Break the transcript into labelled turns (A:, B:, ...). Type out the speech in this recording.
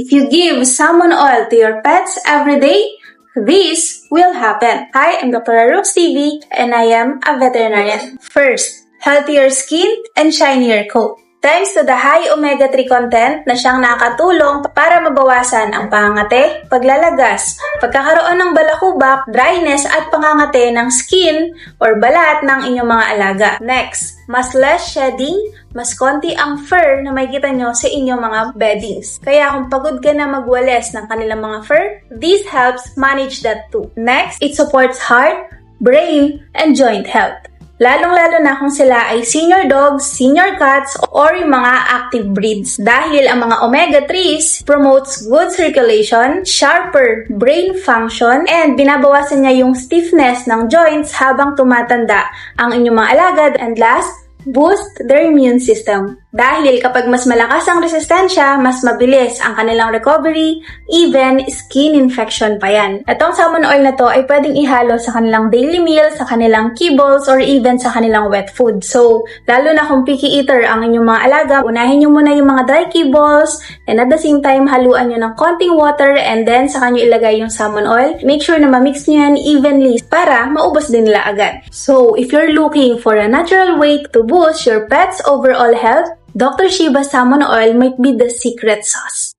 A: If you give salmon oil to your pets every day, this will happen. Hi, I'm Dr. Rose TV and I am a veterinarian. First, healthier skin and shinier coat. Thanks to the high omega-3 content na siyang nakatulong para mabawasan ang pangangate, paglalagas, pagkakaroon ng balakubak, dryness at pangangate ng skin or balat ng inyong mga alaga. Next, mas less shedding, mas konti ang fur na makikita nyo sa inyong mga beddings. Kaya kung pagod ka na magwales ng kanilang mga fur, this helps manage that too. Next, it supports heart, brain, and joint health. Lalong-lalo na kung sila ay senior dogs, senior cats, or yung mga active breeds. Dahil ang mga omega-3s promotes good circulation, sharper brain function, and binabawasan niya yung stiffness ng joints habang tumatanda ang inyong mga alagad. And last, boost their immune system. Dahil kapag mas malakas ang resistensya, mas mabilis ang kanilang recovery, even skin infection pa yan. Itong salmon oil na to ay pwedeng ihalo sa kanilang daily meal, sa kanilang kibbles, or even sa kanilang wet food. So, lalo na kung picky eater ang inyong mga alaga, unahin nyo muna yung mga dry kibbles, and at the same time, haluan nyo ng konting water, and then saka nyo ilagay yung salmon oil. Make sure na ma-mix nyo yan evenly para maubos din nila agad. So, if you're looking for a natural way to boost your pet's overall health, Dr. Shiba Salmon Oil might be the secret sauce.